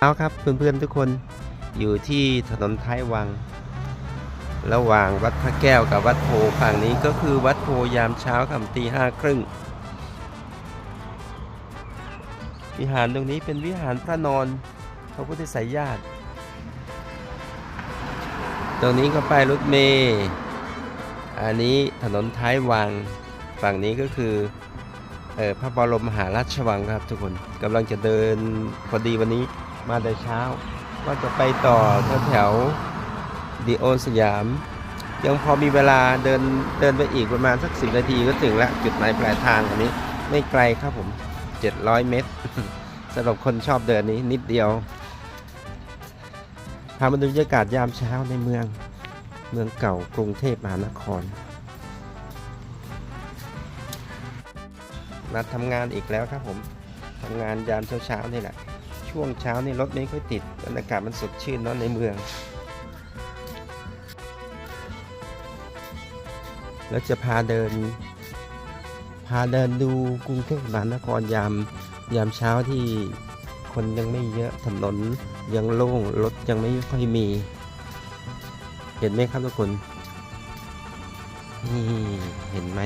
เอาครับเพื่อนๆทุกคนอยู่ที่ถนนท้ายวัง ระหว่างวัดพระแก้วกับวัดโพฝั่งนี้ก็คือวัดโพยามเช้าครับตีห้าครึ่ง วิหารตรงนี้เป็นวิหารพระนอนพระพุทธไสยญาติ ตรงนี้ก็ไปรถเมย์อันนี้ถนนท้ายวัง ฝั่งนี้ก็คือออพระบรมมหาราชวังครับทุกคนกำลังจะเดินพอดีวันนี้ มาแต่เช้า ก็จะไปต่อแถวดีโอสยาม ยังพอมีเวลาเดินเดินไปอีกประมาณสักสินาทีก็ถึงล้วจุดหมายปลายทางอันนี้ ไม่ไกลครับผม 700 เมตรสำหรับคนชอบเดินนี้นิดเดียวพามาดูบรรยากาศยามเช้าในเมืองเมืองเก่ากรุงเทพมหานครมาทำงานอีกแล้วครับผมทำงานยามเช้าๆนี่แหละ ช่วงเช้านี่รถไม่ค่อยติดบรรยากาศมันสดชื่นเนาะในเมือง แล้วจะพาเดิน พาเดินดูกรุงเทพมหานครยามยามเช้าที่คนยังไม่เยอะถนนยังโล่งรถยังไม่ค่อยมี เห็นไหมครับทุกคนนี่เห็นไหม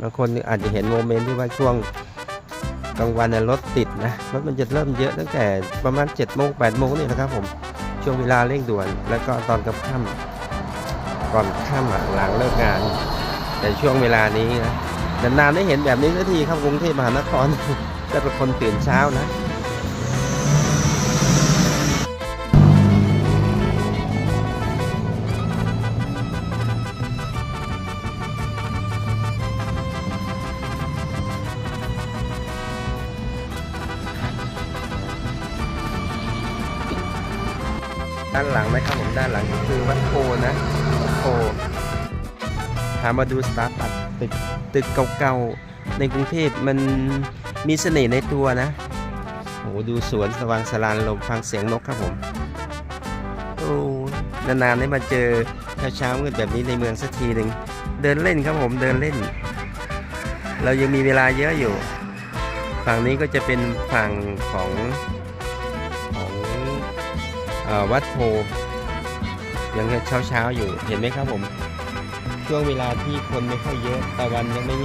บางคนอาจจะเห็นโมเมนต์ที่ว่าช่วงกลางวันรถติดนะรถมันจะเริ่มเยอะตั้งแต่ประมาณ7โมงแปดโมงนี่นะครับผมช่วงเวลาเร่งด่วน แล้วก็ตอนกับค่ำก่อนค่ำหลังเลิกงาน แต่ช่วงเวลานี้นะนานๆได้เห็นแบบนี้สักทีครับกรุงเทพมหานครจะเป็นคนตื่นเช้านะ ด้านหลังนะครับผมด้านหลังก็คือวัดโพนะวัดโพพามาดูสตาร์บัคตึกตึกเก่าๆในกรุงเทพมันมีเสน่ห์ในตัวนะโอ้ดูสวนสว่างสลานลมฟังเสียงนกครับผมโอ้นานๆได้มาเจอเช้าๆมืดแบบนี้ในเมืองสักทีหนึ่งเดินเล่นครับผมเดินเล่น เรายังมีเวลาเยอะอยู่ ฝั่งนี้ก็จะเป็นฝั่งของ วัดโพยังเช้าเช้าๆอยู่เห็นไหมครับผม ช่วงเวลาที่คนไม่ค่อยเยอะตะวันยังไม่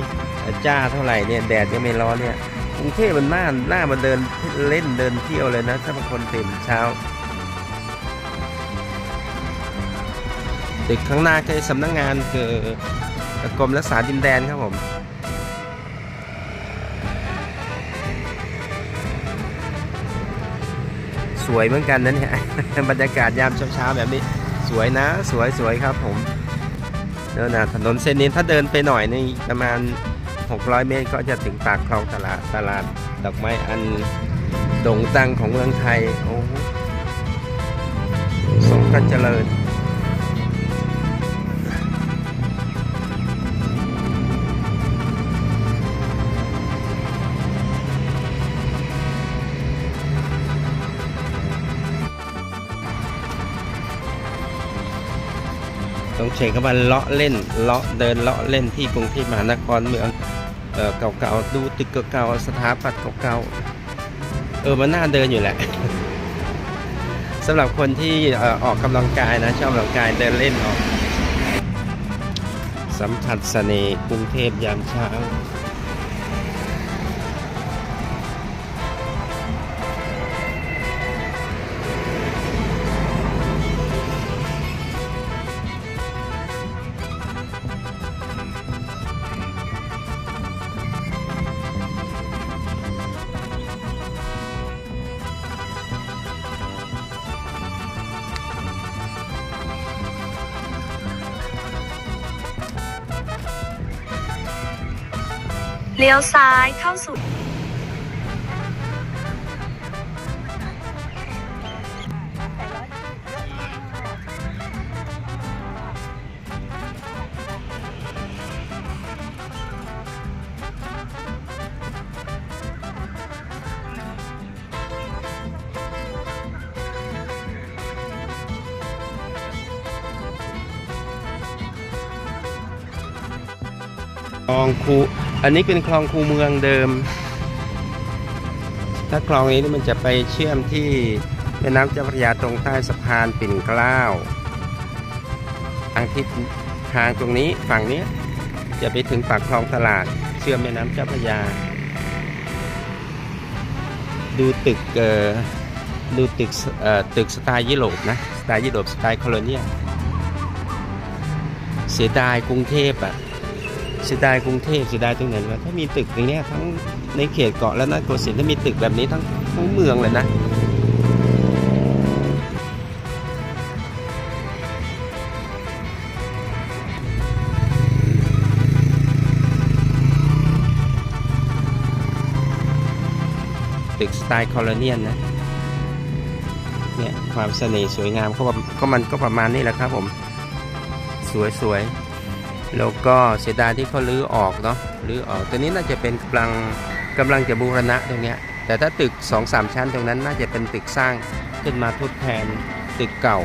จ้าเท่าไหร่เนี่ยแดดยังไม่ร้อนเนี่ยกรุงเทพมันน่าน่ามาเดินเล่นเดินเที่ยวเลยนะ ถ้าบางคนตื่นเช้าตึกข้างหน้าคือสำนักงงานคือกรมรักษาดินแดนครับผม สวยเหมือนกันนะเนี่ยบรรยากาศยามเช้าๆแบบนี้ สวยนะสวยสวยครับผมเดินนะถนนเส้นนี้ถ้าเดินไปหน่อยนี่ประมาณ 600 เมตรก็จะถึงปากคลองตลาดตลาดดอกไม้อันโด่งดังของเมืองไทยโอ้โหสมกันเจริญ ต้องเช็คคำว่าเลาะเล่นเลาะเดินเลาะเล่นที่กรุงเทพมหานครเมืองเอ่อเก่าๆดูตึกเก่าๆสถาปัตย์เก่าๆเออมันน่าเดินอยู่แหละสำหรับคนที่ออออกกำลังกายนะชอบออกกำลังกายเดินเล่นออก สัมผัสเสน่ห์กรุงเทพยามเช้า เลี้ยวซ้ายเข้าสู่ลองคู อันนี้เป็นคลองคูเมืองเดิม ถ้าคลองนี้มันจะไปเชื่อมที่แม่น้ำเจ้าพระยาตรงใต้สะพานปิ่นเกล้าทางทิศทางตรงนี้ฝั่งนี้จะไปถึงปากคลองตลาด เชื่อมแม่น้ำเจ้าพระยา ดูตึกดูตึกตึกสไตล์ยุโรปนะ สไตล์ยุโรปสไตล์โคลเนียเสียดายกรุงเทพอะ เสียดายกรุงเทพเสียดายตรงไหนวะถ้ามีตึกอย่างเนี้ยทั้งในเขตเกาะและนครศรีถ้ามีตึกแบบนี้ทั้งทั้งเมืองเลยนะตึกสไตล์คโลเนียลนะเนี่ยความเสน่ห์สวยงามก็ก็มันก็ประมาณนี้แหละครับผม สวยสวย แล้วก็เสียดายที่เขาลื้อออกเนาะลื้อออกตัวนี้น่าจะเป็นกำลังกำลังจะบูรณะตรงเนี้ยแต่ถ้าตึก2อสามชั้นตรงนั้นน่าจะเป็นตึกสร้างขึ้นมาทดแทนตึกเก่า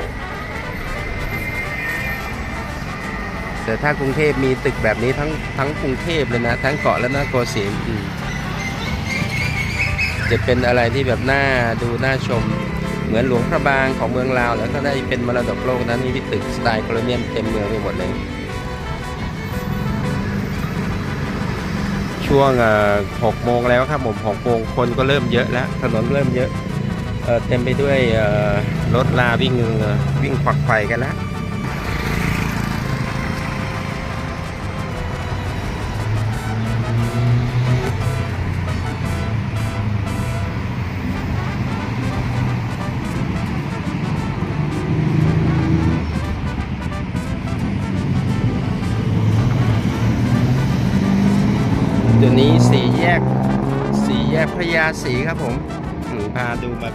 แต่ถ้ากรุงเทพมีตึกแบบนี้ทั้งทั้งกรุงเทพเลยนะ ทั้งเกาะและนครศรีจะเป็นอะไรที่แบบน่าดูน่าชมเหมือนหลวงพระบางของเมืองลาว แล้วก็ได้เป็นมรดกโลกนั้นมีตึกสไตล์โคลเนียมเต็มเมืองไปหมดเลย ช่วงหกโมงแล้วครับผมหกโมงคนก็เริ่มเยอะแล้ว ถนนเริ่มเยอะเอเต็มไปด้วยรถลาวิ่งเอ่อวิ่งขวักไข่กันแล้ว สี่แยกสี่แยกพระยาศรีครับผมพาดูมา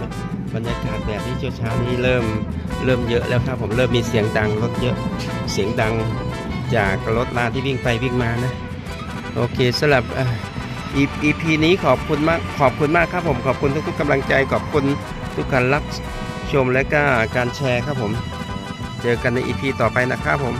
บรรยากาศแบบนี้เช้าๆนี้เริ่มเริ่มเยอะแล้วครับผมเริ่มมีเสียงดังรถเยอะเสียงดังจากรถลาที่วิ่งไปวิ่งมานะ โอเคสำหรับอ่อ EP EP นี้ขอบคุณมากขอบคุณมากครับผมขอบคุณทุกๆกำลังใจขอบคุณทุกการรับชมและก็การแชร์ครับผม เจอกันใน EP ต่อไปนะครับผม